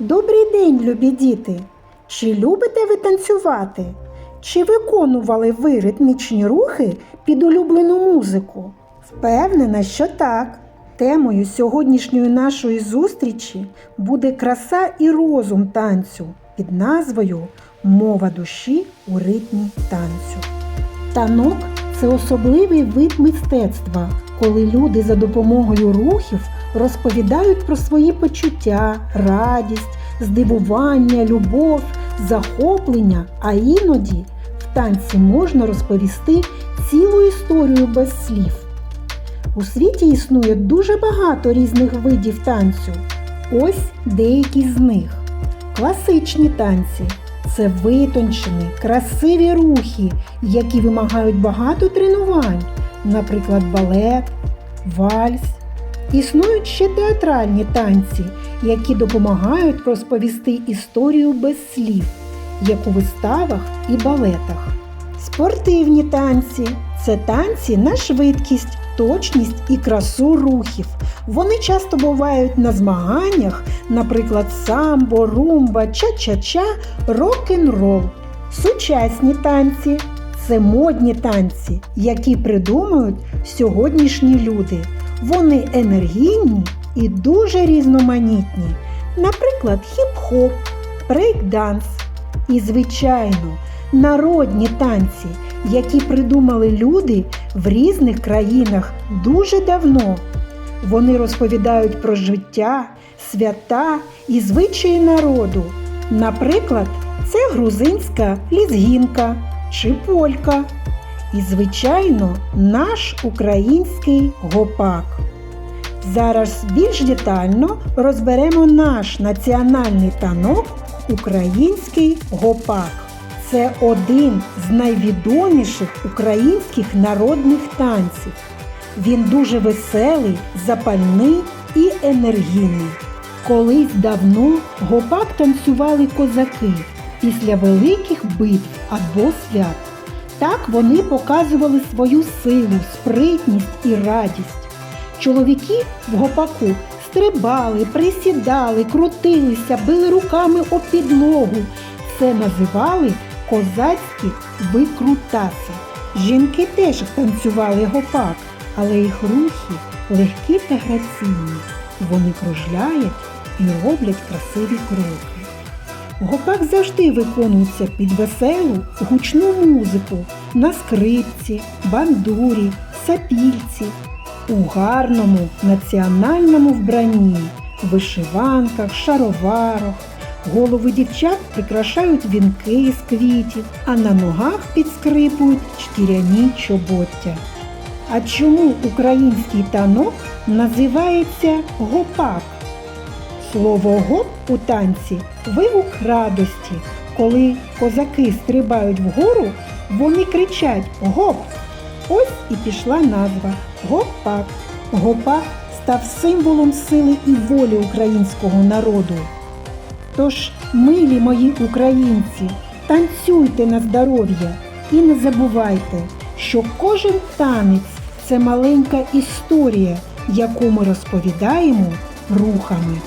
Добрий день, любі діти! Чи любите ви танцювати? Чи виконували ви ритмічні рухи під улюблену музику? Впевнена, що так. Темою сьогоднішньої нашої зустрічі буде краса і розум танцю під назвою Мова душі у ритмі танцю. Танок це особливий вид мистецтва, коли люди за допомогою рухів розповідають про свої почуття, радість, здивування, любов, захоплення, а іноді в танці можна розповісти цілу історію без слів. У світі існує дуже багато різних видів танцю. Ось деякі з них. Класичні танці це витончені, красиві рухи, які вимагають багато тренувань, наприклад, балет, вальс. Існують ще театральні танці, які допомагають розповісти історію без слів, як у виставах і балетах. Спортивні танці це танці на швидкість, точність і красу рухів. Вони часто бувають на змаганнях, наприклад, самбо, румба, ча-ча-ча, рок-н-рол. Сучасні танці це модні танці, які придумують сьогоднішні люди. Вони енергійні і дуже різноманітні. Наприклад, хіп-хоп, брейк-данс і, звичайно, народні танці, які придумали люди в різних країнах дуже давно. Вони розповідають про життя, свята і звичаї народу. Наприклад, це грузинська лізгінка чи полька. І, звичайно, наш український гопак. Зараз більш детально розберемо наш національний танок український гопак. Це один з найвідоміших українських народних танців. Він дуже веселий, запальний і енергійний. Колись давно гопак танцювали козаки після великих битв або свят. Так вони показували свою силу, спритність і радість. Чоловіки в гопаку стрибали, присідали, крутилися, били руками об підлогу. Це називали козацькі викрутаси. Жінки теж танцювали гопак, але їх рухи легкі та граційні. Вони кружляють і роблять красиві кроки. Гопак завжди виконується під веселу гучну музику на скрипці, бандурі, сапільці, у гарному національному вбранні, вишиванках, шароварах. Голови дівчат прикрашають вінки з квітів, а на ногах підскрипують шкіряні чобоття. А чому український танок називається гопак? Слово гоп у танці вигук радості. Коли козаки стрибають вгору, вони кричать Гоп! Ось і пішла назва Гопак. Гопак став символом сили і волі українського народу. Тож, милі мої українці, танцюйте на здоров'я і не забувайте, що кожен танець це маленька історія, яку ми розповідаємо рухами.